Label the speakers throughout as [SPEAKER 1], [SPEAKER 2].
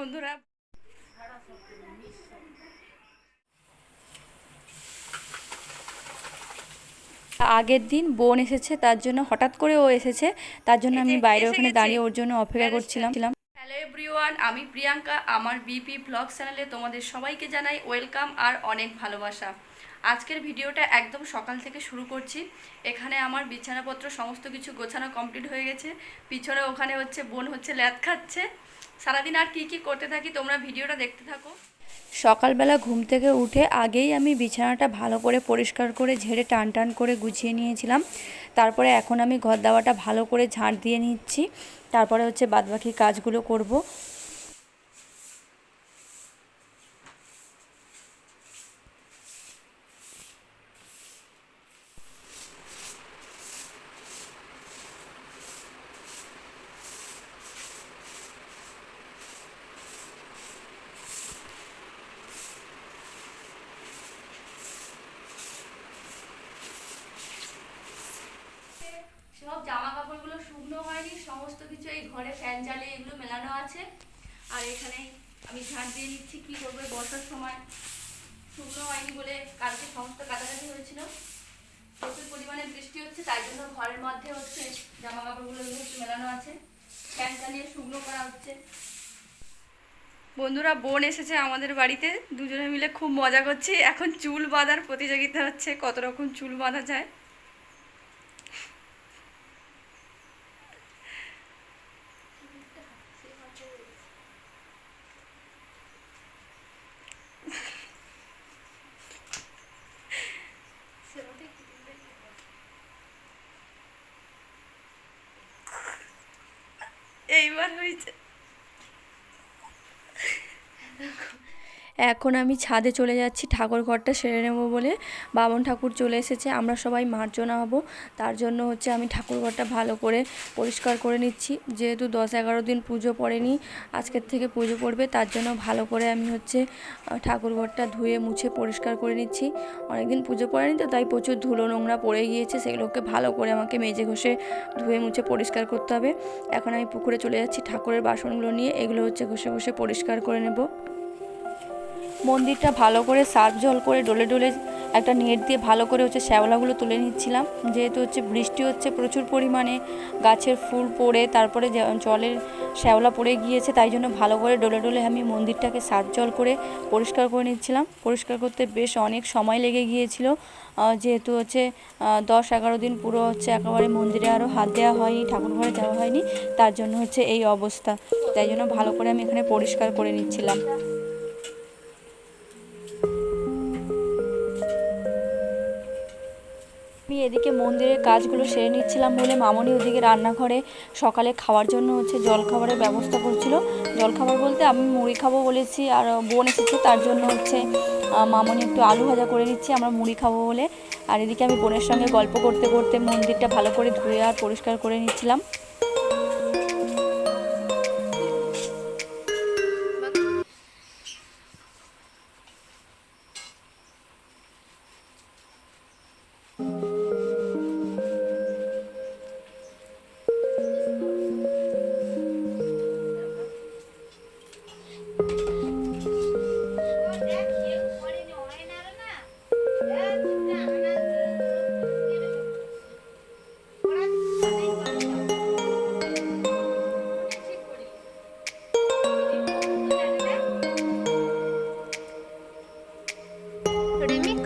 [SPEAKER 1] বন্ধুরা। আগের দিন বোন এসেছে তার জন্য হঠাৎ করে ও এসেছে। তার জন্য আমি বাইরে ওখানে দাঁড়িয়ে ওর জন্য অপেক্ষা করছিলাম। হ্যালো এভরিওয়ান আমি প্রিয়াঙ্কা আমার বিপি ব্লগ চ্যানেলে তোমাদের সবাইকে জানাই ওয়েলকাম আর অনেক ভালোবাসা। আজকের ভিডিওটা একদম সকাল থেকে শুরু করছি। এখানে আমার বিছানাপত্র সমস্ত কিছু গোছানো কমপ্লিট হয়ে গেছে। পিছনে ওখানে হচ্ছে বোন হচ্ছে ল্যাদ খাচ্ছে। সারাদিন আর কি কি করতে থাকি তোমরা ভিডিওটা দেখতে থাকো। সকালবেলা ঘুম থেকে উঠে আগেই আমি বিছানাটা ভালো করে পরিষ্কার করে ঝেড়ে টান টান করে গুছিয়ে নিয়েছিলাম। তারপরে এখন আমি ঘর দাওয়াটা ভালো করে ঝাঁট দিয়ে নিচ্ছি। তারপরে হচ্ছে বাদবাকি কাজগুলো করব। সব জামা কাপড়গুলো শুকনো হয়নি, সমস্ত কিছু এই ঘরে ফ্যান চালিয়ে এগুলো মেলানো আছে। আর এখানে আমি ঝাঁট দিয়ে নিচ্ছি, কি করবে বর্ষার সময়। শুকনো হয়নি বলে কালকে সমস্ত কাছাকাছি হয়েছিল। প্রচুর পরিমাণে বৃষ্টি হচ্ছে, তাই জন্য ঘরের মধ্যে হচ্ছে জামা কাপড়গুলো একটু মেলানো আছে। ফ্যান চালিয়ে শুকনো করা হচ্ছে। বন্ধুরা, বোন এসেছে আমাদের বাড়িতে, দুজনে মিলে খুব মজা করছি। এখন চুল বাঁধার প্রতিযোগিতা হচ্ছে, কত রকম চুল বাঁধা যায়। এইবার হয়েছে এখন আমি ছাদে চলে যাচ্ছি, ঠাকুর ঘরটা সেরে নেব বলে। বামন ঠাকুর চলে এসেছে, আমরা সবাই মার্জনা হব। তার জন্য হচ্ছে আমি ঠাকুর ঘরটা ভালো করে পরিষ্কার করে নিচ্ছি। যেহেতু দশ এগারো দিন পুজো পড়েনি, আজকের থেকে পুজো পড়বে, তার জন্য ভালো করে আমি হচ্ছে ঠাকুর ঘরটা ধুয়ে মুছে পরিষ্কার করে নিচ্ছি। অনেকদিন পুজো পড়েনি তো, তাই প্রচুর ধুলো নোংরা পড়ে গিয়েছে, সেগুলোকে ভালো করে আমাকে মেজে ঘষে ধুয়ে মুছে পরিষ্কার করতে হবে। এখন আমি পুকুরে চলে যাচ্ছি, ঠাকুরের বাসনগুলো নিয়ে, এগুলো হচ্ছে ঘষে ঘষে পরিষ্কার করে নেব। মন্দিরটা ভালো করে সার্ফ জল করে ডলে ডলে একটা নেট দিয়ে ভালো করে হচ্ছে শ্যাওলাগুলো তুলে নিচ্ছিলাম। যেহেতু হচ্ছে বৃষ্টি হচ্ছে প্রচুর পরিমাণে, গাছের ফুল পড়ে, তারপরে জলের শ্যাওলা পড়ে গিয়েছে, তাই জন্য ভালো করে ডলে ডলে আমি মন্দিরটাকে সার্ফ জল করে পরিষ্কার করে নিচ্ছিলাম। পরিষ্কার করতে বেশ অনেক সময় লেগে গিয়েছিল। যেহেতু হচ্ছে দশ এগারো দিন পুরো হচ্ছে একেবারে মন্দিরে আরও হাত দেওয়া হয়নি, ঠাকুর ঘরে যাওয়া হয়নি, তার জন্য হচ্ছে এই অবস্থা। তাই জন্য ভালো করে আমি এখানে পরিষ্কার করে নিচ্ছিলাম। এদিকে মন্দিরের কাজগুলো সেরে নিচ্ছিলাম বলে মামনি ওদিকে রান্নাঘরে সকালে খাওয়ার জন্য হচ্ছে জলখাবারের ব্যবস্থা করছিল। জলখাবার বলতে আমি মুড়ি খাব বলেছি আর বোন এসেছে, তার জন্য হচ্ছে মামনি একটু আলু ভাজা করে নিচ্ছি, আমরা মুড়ি খাব বলে। আর এদিকে আমি বোনের সঙ্গে গল্প করতে করতে মন্দিরটা ভালো করে ধুয়ে আর পরিষ্কার করে নিচ্ছিলাম।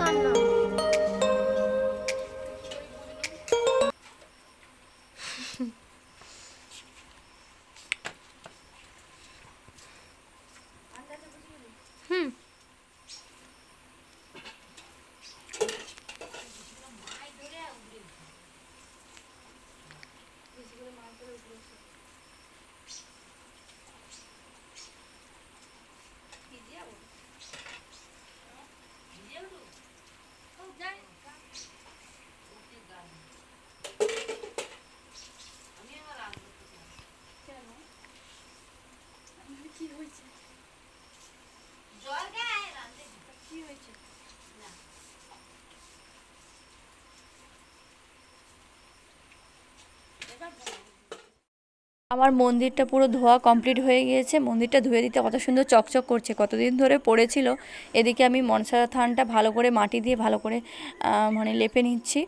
[SPEAKER 1] 太冷 আমার মন্দিরটা পুরো ধোয়া কমপ্লিট হয়ে গিয়েছে। মন্দিরটা ধুয়ে দিতে কত সুন্দর চকচক করছে। কতদিন ধরে পড়েছিল, এদিকে আমি মনসা থানটা ভালো করে মাটি দিয়ে ভালো করে মানে লেপে নিচ্ছি।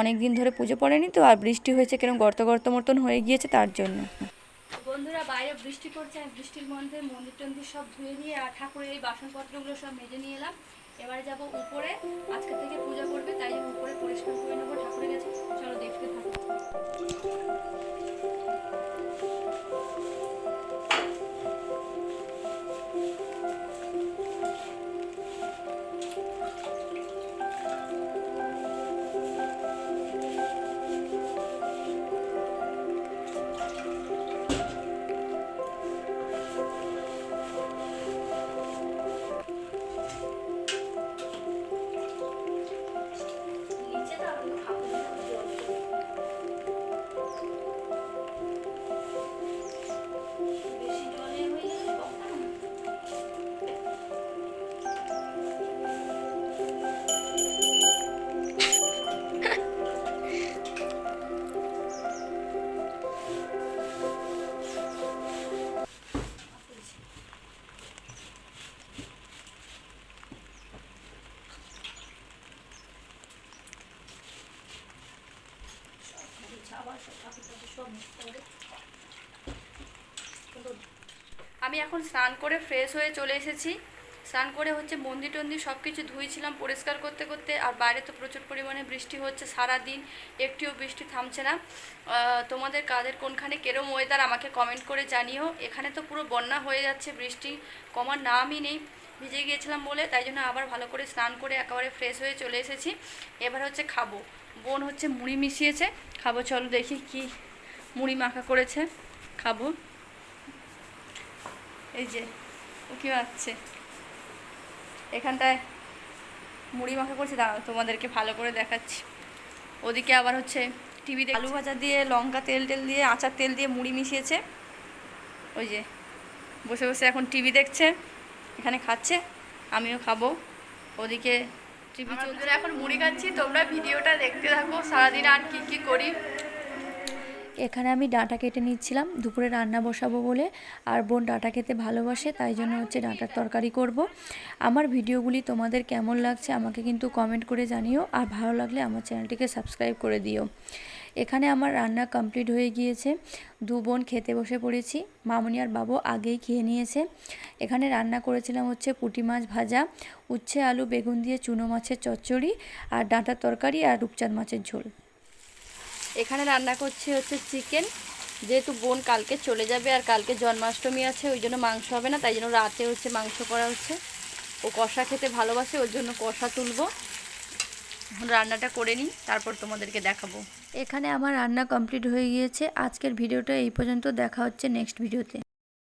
[SPEAKER 1] অনেক দিন ধরে পুজো পড়েনি তো, আর বৃষ্টি হয়েছে কীরকম গর্ত গর্ত মতন হয়ে গিয়েছে তার জন্য। বন্ধুরা, বাইরে বৃষ্টি পড়ছে আমি বৃষ্টির মধ্যে মন্দির টন্দির সব ধুয়ে নিয়ে আর ঠাকুরের এই বাসনপত্রগুলো সব মেজে নিয়ে এলাম। এবারে যাব উপরে, আজকে থেকে পূজা করবে, তাই উপরে পরিষ্কার করে নেব ঠাকুরের আমি এখন স্নান করে ফ্রেশ হয়ে চলে এসেছি। স্নান করে হচ্ছে মন্দির টন্দির সব কিছু ধুয়েছিলাম পরিষ্কার করতে করতে, আর বাইরে তো প্রচুর পরিমাণে বৃষ্টি হচ্ছে সারা দিন একটিও বৃষ্টি থামছে না। তোমাদের কাদের কোনখানে কেরম ওয়েদার আমাকে কমেন্ট করে জানিও। এখানে তো পুরো বন্যা হয়ে যাচ্ছে, বৃষ্টি কমার নামই নেই। ভিজে গিয়েছিলাম বলে, তাই জন্য আবার ভালো করে স্নান করে একেবারে ফ্রেশ হয়ে চলে এসেছি। এবার হচ্ছে খাব। বোন হচ্ছে মুড়ি মিশিয়েছে। খাব, চলো দেখি কি মুড়ি মাখা করেছে খাব। এই যে ও কি আছে এখানটায় মুড়ি মাখা করছে দাঁড়াও তোমাদেরকে ভালো করে দেখাচ্ছি। ওদিকে আবার হচ্ছে টিভি আলু ভাজা দিয়ে লঙ্কা তেল টেল দিয়ে আচার তেল দিয়ে মুড়ি মিশিয়েছে। ওই যে বসে বসে এখন টিভি দেখছে এখানে খাচ্ছে আমিও খাব। ওদিকে টিভি চলছে। এখন মুড়ি খাচ্ছি তোমরা ভিডিওটা দেখতে থাকো সারাদিন আর কি কি করি। এখানে আমি ডাঁটা কেটে নিচ্ছিলাম। দুপুরে রান্না বসাবো বলে আর বোন ডাঁটা খেতে ভালোবাসে, তাই জন্য হচ্ছে ডাঁটার তরকারি করব। আমার ভিডিওগুলি তোমাদের কেমন লাগছে আমাকে কিন্তু কমেন্ট করে জানিও, আর ভালো লাগলে আমার চ্যানেলটিকে সাবস্ক্রাইব করে দিও। এখানে আমার রান্না কমপ্লিট হয়ে গিয়েছে। দু বোন খেতে বসে পড়েছি। মামনি আর বাবু আগেই খেয়ে নিয়েছে। এখানে রান্না করেছিলাম হচ্ছে পুঁটি মাছ ভাজা, উচ্ছে আলু, বেগুন দিয়ে চুনো মাছের চচ্চড়ি আর ডাঁটার তরকারি আর রূপচাঁদ মাছের ঝোল। এখানে রান্না করছে হচ্ছে চিকেন। যেহেতু বোন কালকে চলে যাবে আর কালকে জন্মাষ্টমী আছে, ওই জন্য মাংস হবে না, তাই জন্য রাতে হচ্ছে মাংস করা হচ্ছে। ও কষা খেতে ভালোবাসে, ওর জন্য কষা তুলবো। এখন রান্নাটা করে নিই, তারপর তোমাদেরকে দেখাবো। এখানে আমার রান্না কমপ্লিট হয়ে গিয়েছে। আজকের ভিডিওটা এই পর্যন্ত, দেখা হচ্ছে নেক্সট ভিডিওতে।